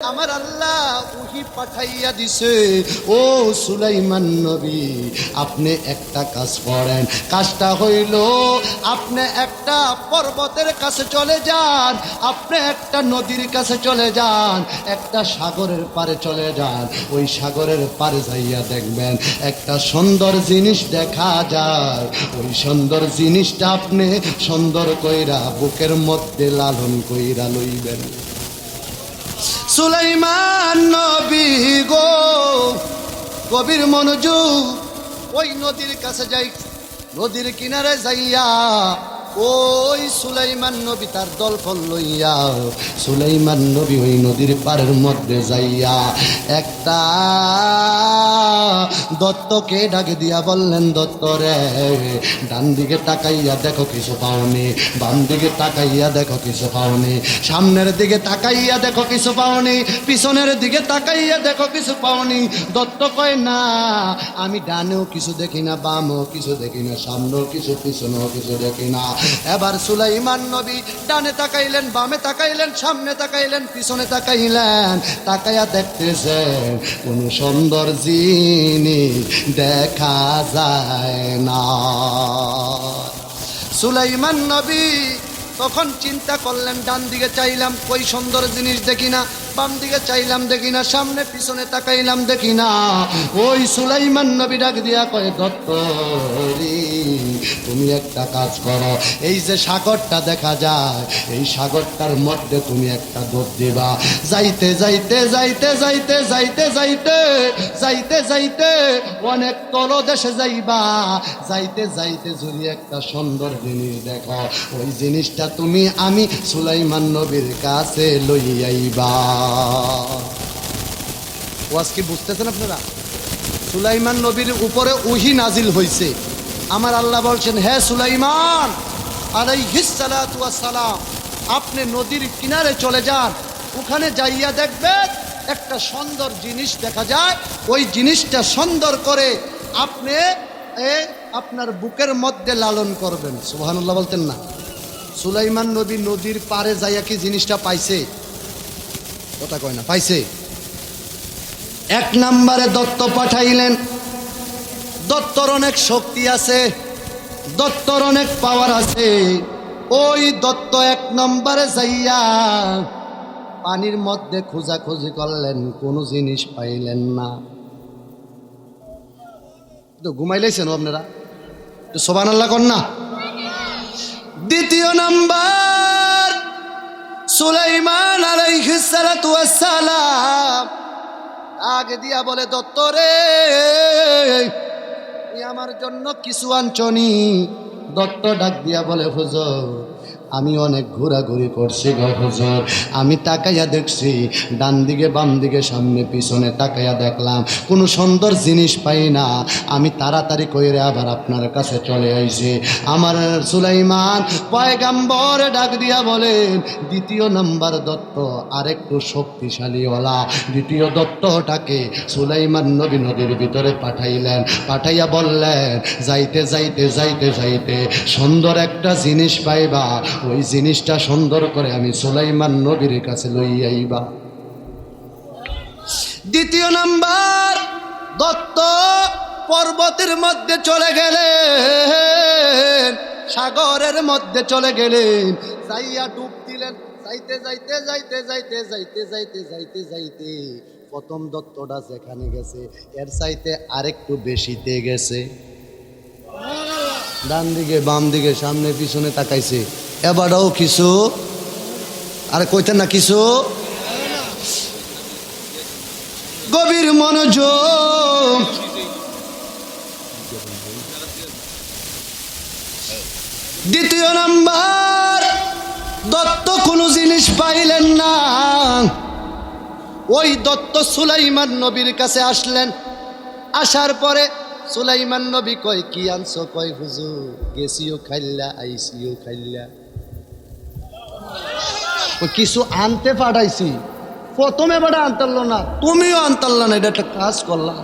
আমার আল্লাহ উহি পাঠাইয়া দিছে। ও সুলাইমান নবী, আপনি একটা কাজ করেন। কাজটা হইল, আপনি একটা পর্বতের কাছে চলে যান, আপনি একটা নদীর কাছে চলে যান, একটা সাগরের পারে চলে যান। ওই সাগরের পারে যাইয়া দেখবেন, একটা সুন্দর জিনিস দেখা যায়। ওই সুন্দর জিনিসটা আপনি সুন্দর কইরা, বুকের মধ্যে লালন কইরা লইবেন। সুলাইমান নবী গো কবির মনোযোগ ওই নদীর কাছে যাই নদীর কিনারে যাইয়া ওই সুলাইমান নবী তার দল ফল লইয়া, সুলাইমান নবী ওই নদীর পারের মধ্যে যাইয়া একটা দত্তকে ডাকে দিয়া বললেন, দত্ত রে, ডান দিকে তাকাইয়া দেখো কিছু পাওনি, বাম দিকে তাকাইয়া দেখো কিছু পাওনি, সামনের দিকে তাকাইয়া দেখো কিছু পাওনি, পিছনের দিকে তাকাইয়া দেখো কিছু পাওনি। দত্ত কয়, না, আমি ডানেও কিছু দেখি না, বামও কিছু দেখি না, সামনেও কিছু, পিছনেও কিছু দেখি না। এবার সুলাইমান নবী ডানে তাকাইলেন, বামে তাকাইলেন, সামনে তাকাইলেন, পিছনে তাকাইলেন। তাকাইয়া দেখতেছেন, কোন সুন্দর জিনিস দেখা যায় না। সুলাইমান নবী তখন চিন্তা করলেন ডান দিকে চাইলাম, কই সুন্দর জিনিস দেখি না। বাম দিকে চাইলাম দেখি না, সামনে পিছনে তাকাইলাম দেখি না। ওই সুলাইমান নবী ডাক দিয়া কয় দত্ত তুমি একটা কাজ করো, এই যে সাগরটা দেখা যায়, এই সাগরটার মধ্যে তুমি একটা দৌড় দিবা। যাইতে যাইতে যাইতে যাইতে যাইতে যাইতে যাইতে যাইতে অনেক তলদেশে যাইবা। যাইতে যাইতে যদি একটা সুন্দর জিনিস দেখো, ওই জিনিসটা তুমি আমি সুলাইমান নবীর কাছে লইয়াইবা। ওয়াজ কি বুঝতেছেন আপনারা? সুলাইমান নবীর উপরে উহি নাজিল হইছে। আমার আল্লাহ বলছেন, হে সুলাইমান সালাম, আপনি নদীর কিনারে চলে যান। ওখানে যাইয়া দেখবেন একটা সুন্দর জিনিস দেখা যায়। ওই জিনিসটা সুন্দর করে আপনি আপনার বুকের মধ্যে লালন করবেন। সুবহানাল্লাহ বলতেন না। সুলাইমান নবী নদীর পারে যাইয়া কি জিনিসটা পাইছে? কথা কয় না, পাইছে? এক নম্বরে দত্ত পাঠাইলেন, দত্তর অনেক শক্তি আছে, দত্তর অনেক পাওয়ার আছে। ওই দত্ত এক নম্বরে যাইয়া পানির মধ্যে খোঁজাখুঁজি করলেন, কোনো জিনিস পাইলেন না। তো ঘুমাইলেছেন আপনারা? সোবান আল্লাহ কর না। দ্বিতীয় নাম্বার সুলাইমান আলাইহিস সালাতু ওয়াস সালাম। আগে দিয়া বলে, দত্তরে আমার জন্য কিছু আনছনি দত্ত ডাক দিয়া বলে, হুজুর আমি অনেক ঘোরাঘুরি করছি গো হুজুর। আমি তাকাইয়া দেখছি ডান দিকে বাম দিকে সামনে, পিছনে তাকাইয়া দেখলাম, কোনো সুন্দর জিনিস পাই না। আমি তাড়াতাড়ি কইরে আবার আপনার কাছে চলে আইছি। আমার সুলাইমান পয়গাম্বর ডাক দিয়া বলেন, দ্বিতীয় নাম্বার দত্ত আরেকটু শক্তিশালীওয়ালা। দ্বিতীয় দত্তটাকে সুলাইমান নবী নদীর ভিতরে পাঠাইলেন। পাঠাইয়া বললেন, যাইতে যাইতে যাইতে যাইতে, সুন্দর একটা জিনিস পাইবা। ওই জিনিসটা সুন্দর করে আমি সুলাইমান নবীর কাছে লইয়াইবা দ্বিতীয় নাম্বার, দত্ত পর্বতের মধ্যে চলে গেলেন, সাগরের মধ্যে চলে গেলেন, যাইয়া ডুব দিলেন। যাইতে যাইতে যাইতে যাইতে যাইতে যাইতে যাইতে যাইতে প্রথম দত্তটা যেখানে গেছে, এর চাইতে আরেকটু বেশিতে গেছে। ডান দিকে, বাম দিকে, সামনে, পিছনে তাকাইছে। এবারও কিছু? আর কইতেন না কিছু? গভীর মনোযোগ। দ্বিতীয় নাম্বার, দত্ত কোনো জিনিস পাইলেন না। ওই দত্ত সুলাইমান নবীর কাছে আসলেন। আসার পরে সুলাইমান নবী কয়, কি আনছো? কয়, হুজুর, গেছিও খাইল্লা আইসিও খাইল্লা কিছু আনতে পাঠাইছি। প্রথমে বেটা আনতারলো না, তুমিও আনতারলা না, এটা একটা কাজ করলাম।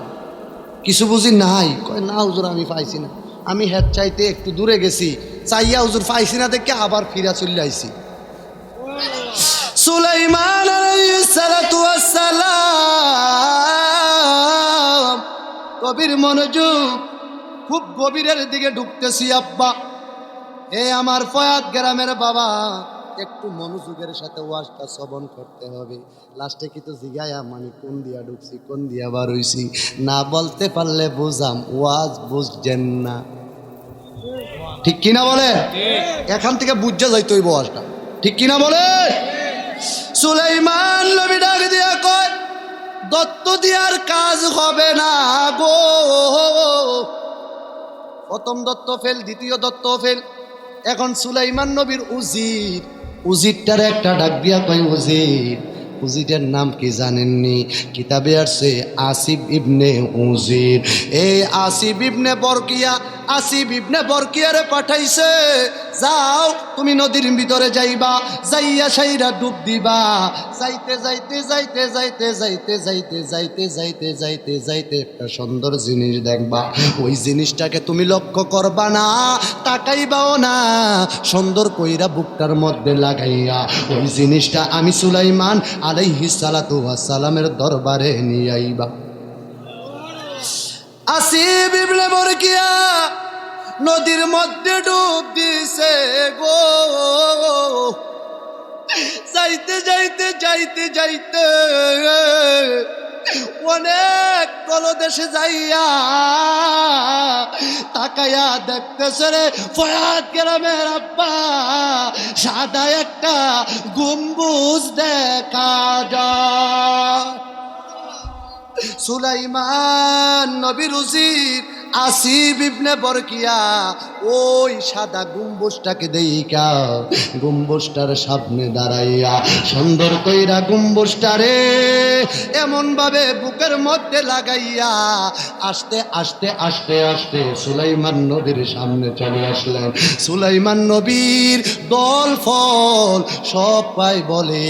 কিছু বুঝি নাই? কয়, না হুজুর, আমি পাইছি না। আমি হেড চাইতে একটু দূরে গেছি। চাইয়া হুজুর পাইছি না দেখে আবার ফিরা চলে আইছি। সুলাইমান সালাম। কবির মনোযোগ, খুব গভীরের দিকে ঢুকতেছি, আব্বা। এ আমার ফয়াত গ্রামের বাবা, একটু মনোযোগের সাথে ওয়াজটা শ্রবণ করতে হবে। লাস্টে কিন্তু জিগায়া মানে কোন দিয়া ঢুকছি, কোন দিয়া বার হইছি? না বলতে পারলে বুঝাম, ওয়াজ বুঝছেন না। ঠিক কিনা বলে? এখান থেকে বুঝতে যাইতে হইব ওয়াজটা। ঠিক কিনা বলে? সুলাইমান নবী ডাক দিয়া কয় দত্ত দিয়ার কাজ হবে না গো। প্রথম দত্ত ফেল, দ্বিতীয় দত্ত ফেল। এখন সুলাইমান নবীর উজির। উজিরটার একটা ডাক দিয়া কয়, উজির, উজিরের নাম কি জানেননি? কিতাবে আসছে আসিফ ইবনে উজির। এই আসিফ ইবনে বরকিয়া, আসিফ ইবনে বরকিয়ারে পাঠাইছে। যাও, তুমি নদীর ভিতরে যাইবা, যাইয়া সাইরা ডুব দিবা। যাইতে যাইতে যাইতে যাইতে যাইতে যাইতে যাইতে যাইতে যাইতে যাইতে একটা সুন্দর জিনিস দেখবা। ওই জিনিসটাকে তুমি লক্ষ্য করবা না, তাকাইবাও না। সুন্দর কইরা বুকটার মধ্যে লাগাইয়া ওই জিনিসটা আমি সুলাইমান আলাইহি সালাতু সালামের দরবারে নিয়ে আইবা। আসিব ইবনে বরকিয়া নদীর মধ্যে ডুব দিছে গো। যাইতে যাইতে যাইতে যাইতে অনেক তলদেশে যাইয়া তাকাইয়া দেখতেছে রে ফয়াত গ্রামের আব্বা। সাদা একটা গম্বুজ দেখা যায়। সুলাইমান নবীর উজির আসিব ইবনে বরকিয়া, ওই সাদা গম্বুজটাকে দেইকা গম্বুজটার সামনে দাঁড়াইয়া সুন্দর কইরা গম্বুজটারে এমন ভাবে বুকের মধ্যে লাগাইয়া আস্তে আস্তে আস্তে আস্তে সুলাইমান নবীর সামনে চলে আসলেন। সুলাইমান নবীর দল ফল সব পাই বলে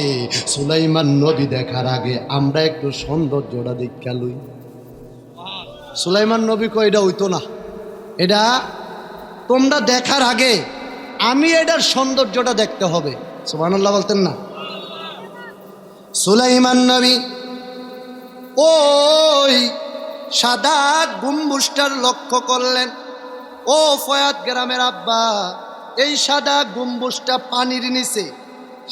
সুলাইমান নবী দেখার আগে আমরা একটু সৌন্দর্যটা দীক্ষা লই। সুলাইমান নবী কয়, এটা হইতো না। এটা তোমরা দেখার আগে আমি এটার সৌন্দর্যটা দেখতে হবে। সুবহানাল্লাহ বলতেন না। সুলাইমান নবী ওই সাদা গুম্বুজটার লক্ষ্য করলেন। ও ফয়াত গ্রামের আব্বা, এই সাদা গম্বুজটা পানির নিচে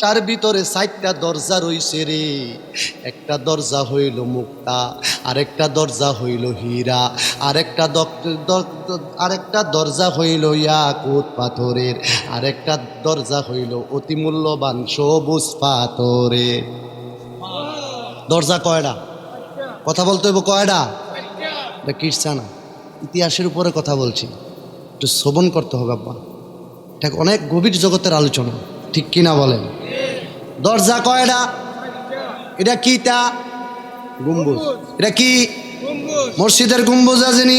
তার ভিতরে চারটা দরজা রইছে রে। একটা দরজা হইল মুক্তা, আরেকটা দরজা হইল হীরা, আরেকটা আরেকটা দরজা হইল ইয়াকুত পাথরের, আরেকটা দরজা হইল অতি মূল্যবান সবুজ পাথরে দরজা কয়টা কথা বলতে হইব কয়টা এটা কিরসা না? ইতিহাসের উপরে কথা বলছি। একটু শ্রবণ করতে হবে, আব্বা। এটা অনেক গভীর জগতের আলোচনা। ঠিক কিনা বলেন? দরজা কয়টা এটা? কি তা? গম্বুজ। এটা কি? মসজিদের গম্বুজ আছেনি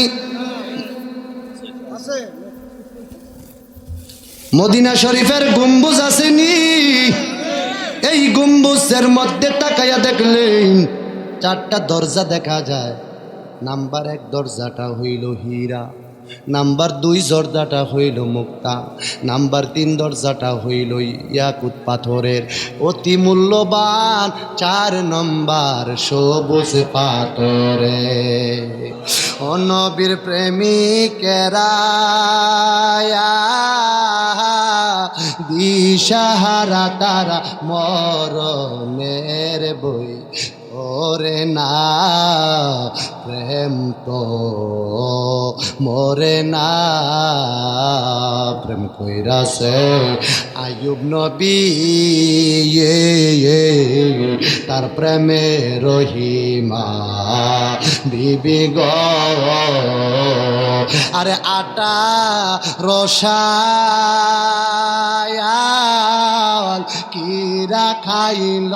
মদিনা শরীফের গম্বুজ আসেনি এই গম্বুজের মধ্যে তাকাইয়া দেখলেন চারটা দরজা দেখা যায়। নাম্বার এক দরজাটা হইল হীরা। নাম্বার দুই দরজাটা হইল মুক্তা, নাম্বার তিন দরজাটা হইল ইয়াকুত পাথরের। অতি মূল্যবান চার নম্বর সবুজ পাথরে। অনবীর প্রেমিকেরা, দিশাহারা তারা মরণের বই? ওরে না, প্রেম তো মরে না। প্রেম কইরাছে আয়ুব নবী তার প্রেমে রহিমা। বিবি গ। আরে আটা রসায়াল কিরা খাইল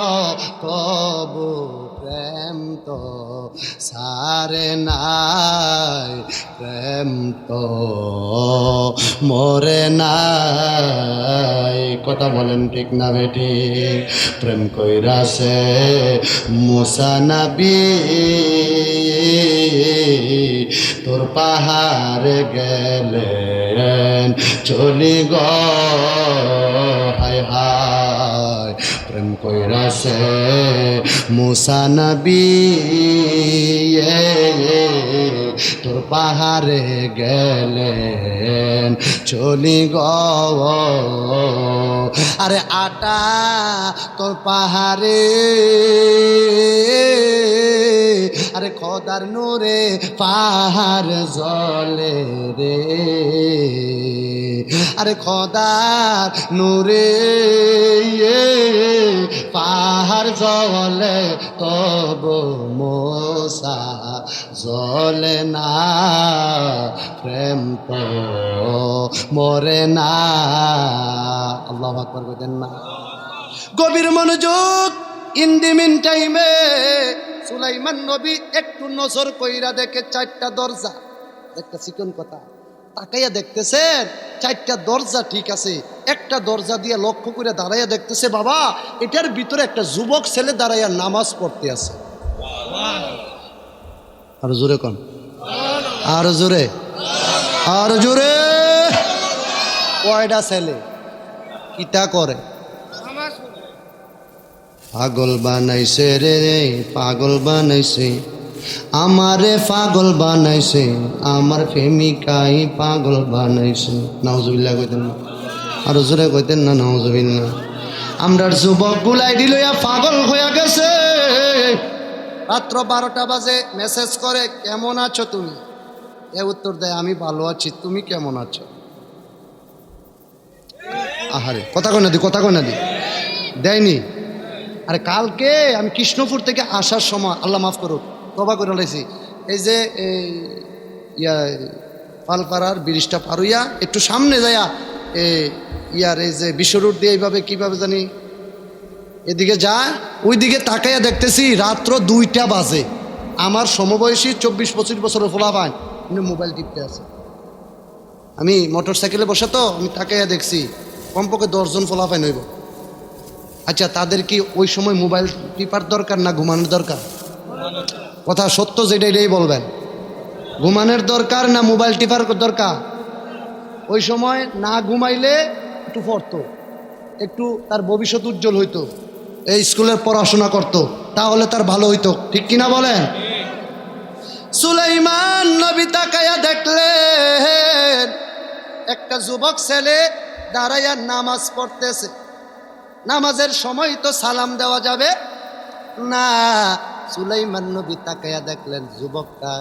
তবু? তো সারে নাই, প্রেম তো মরে নাই। কথা বলেন ঠিক না বেটি? প্রেম কইরাছে মুসানাবি তোর পাহাড়ে গেলেন, চলি গ। হায় হায়। প্রেম কইরাছে। মুসা নবী তোর পাহাড়ে গেলেন, চলি গ। আরে আটা তোর পাহাড়ে, আরে খদার নূরে পাহাড় জলে রে। আরে খদার নূরে পাহাড় জলে তব মোসা জলে না, প্রেম তো মরে না। আল্লাহ আকবর কইতেন না। গভীর মনোযোগ ইন দি মিন টাইমে সুলাইমান নবী একটু নজর কইরা দেখে চারটা দরজা, একটা চিকন কথা। তাকাইয়া দেখতেছেন, চারটা দরজা ঠিক আছে, একটা দরজা দিয়ে লক্ষ্য করে দাঁড়াইয়া দেখতেছে, বাবা, এটার ভিতরে একটা যুবক ছেলে দাঁড়াইয়া নামাজ পড়তে আছে। আর জোরে কন। আর জোরে। আর জোরে। কয়টা ছেলে? কিতা করে? পাগল বানাইছে রে, পাগল বানাইছে। আমারে পাগল বানাইছে, আমার প্রেমিকাই পাগল বানাইছে। নাউজুবিল্লাহ কইতেন না। আরও জোরে কইতেন না, নাউজুবিল্লাহ। আমরার যুবক গুলাই দিল পাগল হয়ে গেছে। রাত্র বারোটা বাজে, মেসেজ করে, কেমন আছো তুমি? এ উত্তর দেয়, আমি ভালো আছি, তুমি কেমন আছো? আহারে, কথা কই না দি, কথা কই না দি। দেয়নি। আরে কালকে আমি কৃষ্ণপুর থেকে আসার সময়, আল্লাহ মাফ করুক তবা করে লাইছি। এই যে ইয়া পালপাড়ার ব্রিজটা পারুইয়া একটু সামনে যাইয়া, এ, ইয়ার এই যে বিশ্ব রোড দিয়ে এইভাবে কীভাবে জানি এদিকে যায়, ওইদিকে তাকাইয়া দেখতেছি রাত্র দুইটা বাজে। আমার সমবয়সী চব্বিশ পঁচিশ বছরের ফোলা পায় উনি মোবাইল টিপতে আছে। আমি মোটর সাইকেলে বসে তো, আমি তাকাইয়া দেখছি, কমপক্ষে দশজন ফোলা পায় নইব আচ্ছা তাদের কি ওই সময় মোবাইল টিপার দরকার না ঘুমানোর দরকার? কথা সত্য যেটা এটাই বলবেন। ঘুমানোর দরকার না মোবাইল টিপার দরকার? ওই সময় না ঘুমাইলে একটু পড়তো, একটু তার ভবিষ্যৎ উজ্জ্বল হইতো, এই স্কুলের পড়াশোনা করত, তাহলে তার ভালো হইতো। ঠিক কিনা বলেন? সুলাইমান নবী তাকায়া দেখলেন, একটা যুবক ছেলে দাঁড়াইয়া নামাজ পড়তেছে। নামাজের সময় তো সালাম দেওয়া যাবে? না সুলাইমান নবী তাকায়া দেখলেন, যুবকটা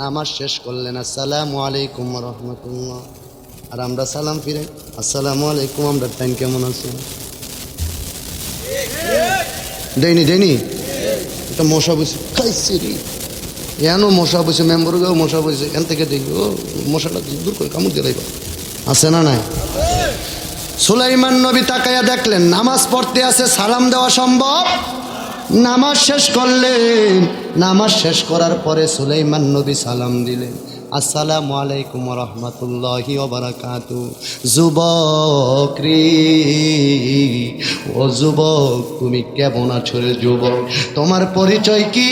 নামাজ শেষ করলেন আসসালামু আলাইকুম রহমতুল্লাহ। আর আমরা সালাম ফিরে, আসসালামু আলাইকুম, আমরা টাইম কেমন আছো দেয়নি দেয়নি এটা মশা বসে, খাইছি রে। এনো মশা বসে? মেম্বার গেও মশা বসে। এন থেকে দেখি, ও, মশাটা দূর করে কামড় দিয়ে আছে না নাই? সুলাইমান নবী তাকাইয়া দেখলেন, নামাজ পড়তে আছে সালাম দেওয়া সম্ভব? নামাজ শেষ করলেন। নামাজ শেষ করার পরে সুলাইমান নবী সালাম দিলেন। আসসালামু আলাইকুম রহমতুল্লাহি ওবরাকাতু যুবক রে ও যুবক, তুমি কেমন আছো রে যুবক? তোমার পরিচয় কি?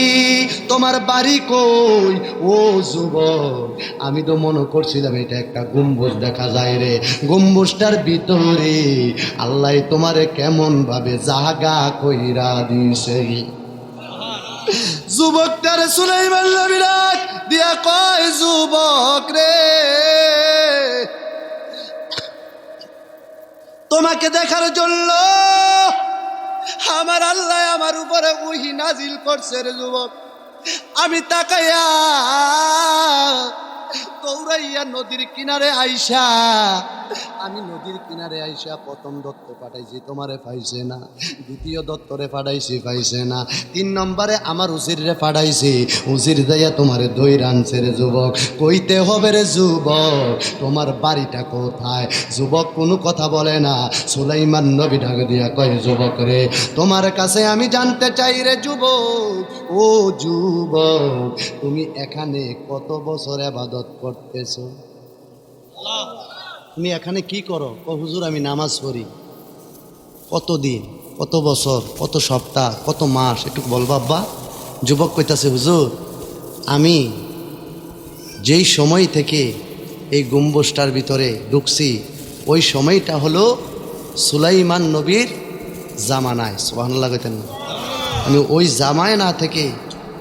তোমার বাড়ি কই? ও যুবক, আমি তো মনে করছিলাম এটা একটা গম্বুজ দেখা যায় রে। গম্বুজটার ভিতরে আল্লাহ তোমারে কেমন ভাবে জাগা কইরা দিছে যুবকটার সুলাইমান বিরাট দিয়া কয়, যুবক রে, তোমাকে দেখার জন্য আমার আল্লাহ আমার উপরে উহি নাজিল করছে রে যুবক। আমি তাকাইয়া দৌড়াইয়া নদীর কিনারে আইসা। আমি নদীর কিনারে আইসা প্রথম দত্ত পাঠাইছি, তোমারে পাইছে না। দ্বিতীয় দত্তরে পাঠাইছি, পাইছে না। তিন নম্বরে আমার উজিরে পাঠাইছি, উজির যাইয়া তোমারে দই রানছে রে যুবক। কইতে হবে রে যুবক, তোমার বাড়িটা কোথায়? যুবক কোনো কথা বলে না। সুলাইমান নবী ঢাক দিয়া কয়, যুবক রে, তোমার কাছে আমি জানতে চাই রে যুবক। ও যুবক, তুমি এখানে কত বছর আবাদত করতেছো? তুমি এখানে কি করো? ও হুজুর, আমি নামাজ পড়ি। কত দিন? কত বছর? কত সপ্তাহ? কত মাস? একটু বল বাব্বা যুবক কইতাছে, হুজুর, আমি যেই সময় থেকে এই গম্বুজটার ভিতরে ঢুকছি, ওই সময়টা হলো সুলাইমান নবীর জামানায়। সোহানুল্লাহ কইতেন আমি ওই জামায় না থেকে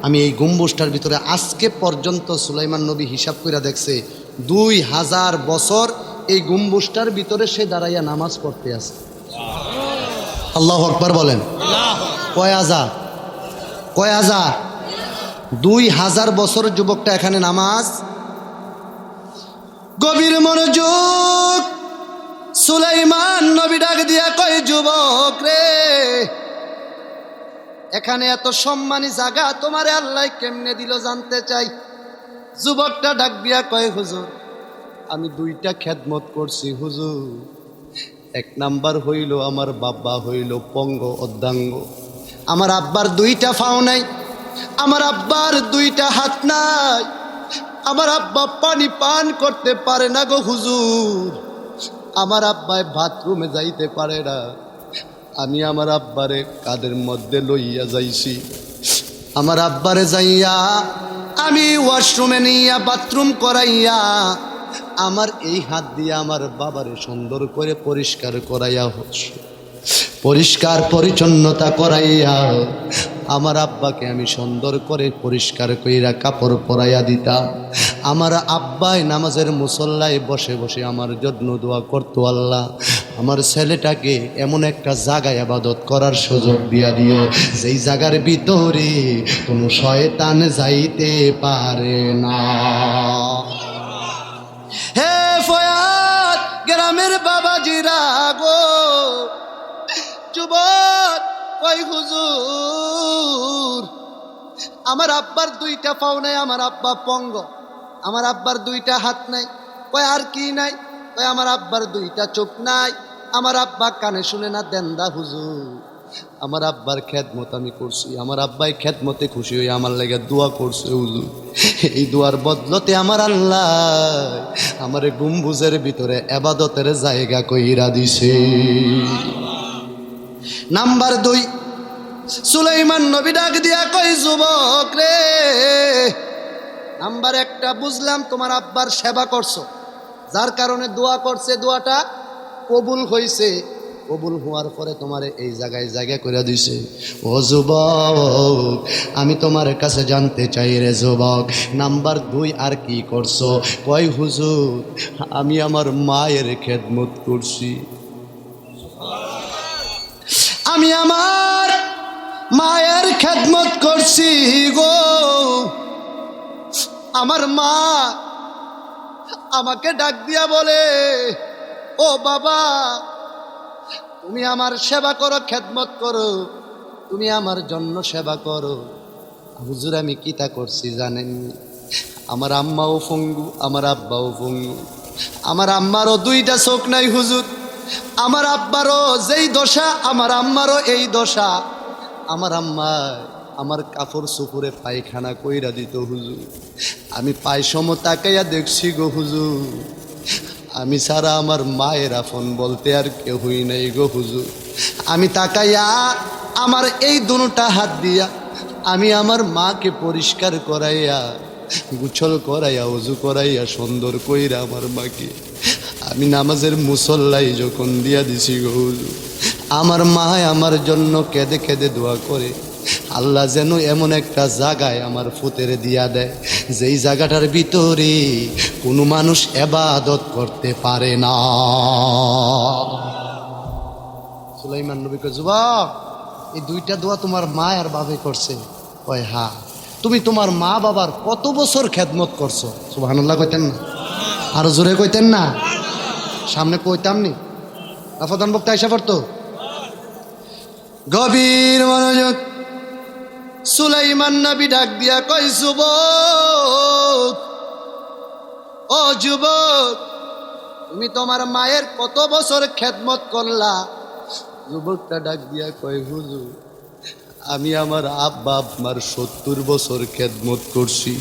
আমি এই গম্বুজটার ভিতরে আজকে পর্যন্ত সুলাইমান নবী হিসাব করে দেখছে দুই হাজার বছর এই গম্বুজটার ভিতরে সে দাঁড়াইয়া নামাজ পড়তে আছে। আল্লাহ আকবার বলেন। কয় হাজার? কয় হাজার? দুই হাজার বছর যুবকটা এখানে নামাজ। গভীর মনোযোগ। সুলাইমান নবী ডাক দিয়া কয়, যুবক রে, এখানে এত সম্মানী জায়গা, তোমার আল্লাহ কেমনে দিল জানতে চাই? যুবকটা ডাক দিয়া কয়, হুজুর, আমি দুইটা খেদমত করছি, হুজুর। এক নাম্বার হইল আমার বাবা হইল পঙ্গ অর্ধাঙ্গ আমার আব্বার দুইটা ফাও নাই, আমার আব্বার দুইটা হাত নাই। আমার আব্বা পানি পান করতে পারে না গো, হুজুর। আমার আব্বায় বাথরুমে যাইতে পারে না। আমি আমার আব্বারে কাদের মধ্যে লইয়া যাইছি? আমার আব্বারে যাইয়া আমি ওয়াশরুমে নিয়া বাথরুম করাইয়া আমার এই হাত দিয়ে আমার বাবারে সুন্দর করে পরিষ্কার করাইয়া হচ্ছে। পরিষ্কার পরিচ্ছন্নতা করাইয়া আমার আব্বাকে আমি সুন্দর করে পরিষ্কার কইরা কাপড় পরাইয়া দিতাম। আমার আব্বাই নামাজের মুসল্লায় বসে বসে আমার জন্য দোয়া করতো আল্লাহ। আমার ছেলেটাকে এমন একটা জায়গায় আবাদত করার সুযোগ দিয়া দিও, যেই জায়গার ভিতরে কোনো শয়তান যাইতে পারে না। হে ফয়াদ, গ্রামের বাবাজিরা গো, যুবক, ওই হুজুর, আমার আব্বার দুইটা পাও নাই, আমার আব্বা পঙ্গ, আমার আব্বার দুইটা হাত নাই, কয় আর কি নাই? কয় আমার আব্বার দুইটা চোখ নাই। আমার আব্বা কানে শুনে না, দেন্দা হুজুর, আমার আব্বার খেদমত আমি করছি। আমার আব্বাই খেদমতে খুশি হয়ে আমার লেগে দোয়া করছে হুজুর। এই দোয়ার বদলতে আমার আল্লাহ আমার গুম্বুজের ভিতরে এবাদতের জায়গা কইরা দিছে। নাম্বার দুই, সুলাইমান নবী ডাক দিয়া কই যুবক রে, নাম্বার একটা বুঝলাম তোমার আব্বার সেবা করছ। যার কারণে দোয়া করছে, দোয়াটা কবুল হইছে। কবুল হওয়ার পরে তোমার এই জায়গায় জায়গা করে দিছে। ও যুবক, আমি তোমার কাছে জানতে চাই রে যুবক, নাম্বার দুই আর কি করছ? কয়, হুজুর, আমি আমার মায়ের খেদমত করছি। আমি আমার মায়ের খেদমত করছি গো। আমার মা আমাকে ডাক দিয়া বলে, ও বাবা, তুমি আমার সেবা করো, খেদমত করো। তুমি আমার জন্য সেবা করো। হুজুর, আমি কিতা করছি জানেন আমার আম্মাও ফঙ্গু আমার আব্বাও ফঙ্গু আমার আম্মারও দুইটা চোখ নাই হুজুর। আমার আব্বারও যেই দশা, আমার আম্মারও এই দশা। আমার আম্মা আমার কাপড় সুপুরে পায়খানা কইরা দিত হুজুর। আমি পায়সম তাকাইয়া দেখছি গো হুজুর। আমি ছাড়া আমার মায়ের আফন বলতে আর কেউই নাই গো হুজুর। আমি তাকাইয়া আমার এই দুটা হাত দিয়া আমি আমার মাকে পরিষ্কার করাইয়া, গুছল করাইয়া, উজু করাইয়া, সুন্দর কইরা আমার মাকে আমি নামাজের মুসল্লাই যখন দিয়া দিছি গো হুজুর। আমার মা আমার জন্য কেঁদে কেঁদে দোয়া করে আল্লাহ যেন এমন একটা জায়গায় আমার ফুতেরে দিয়া দেয়, যেই জায়গাটার ভিতরে কোনো মানুষ এবাদত করতে পারে না। সুলাইমান নবীকে যুবক, এই দুইটা দোয়া তোমার মা আর বাবে করছে। কয়, হা, তুমি তোমার মা বাবার কত বছর খেদমত করছ? সুবহানাল্লাহ কইতেন না। আরও জোরে কইতেন না। সামনে কইতাম নি। আফাদান বক্তা এসে পড়তো। গভীর মনোযোগ সুলাইমান নবী ডাক দিয়া কই যুবক, ও যুবক, তুমি তোমার মায়ের কত বছর খেদমত করলা? যুবকটা ডাক দিয়া কয়, হুজুর, আমি আমার আব্বা আপনার সত্তর বছর খেদমত করছি।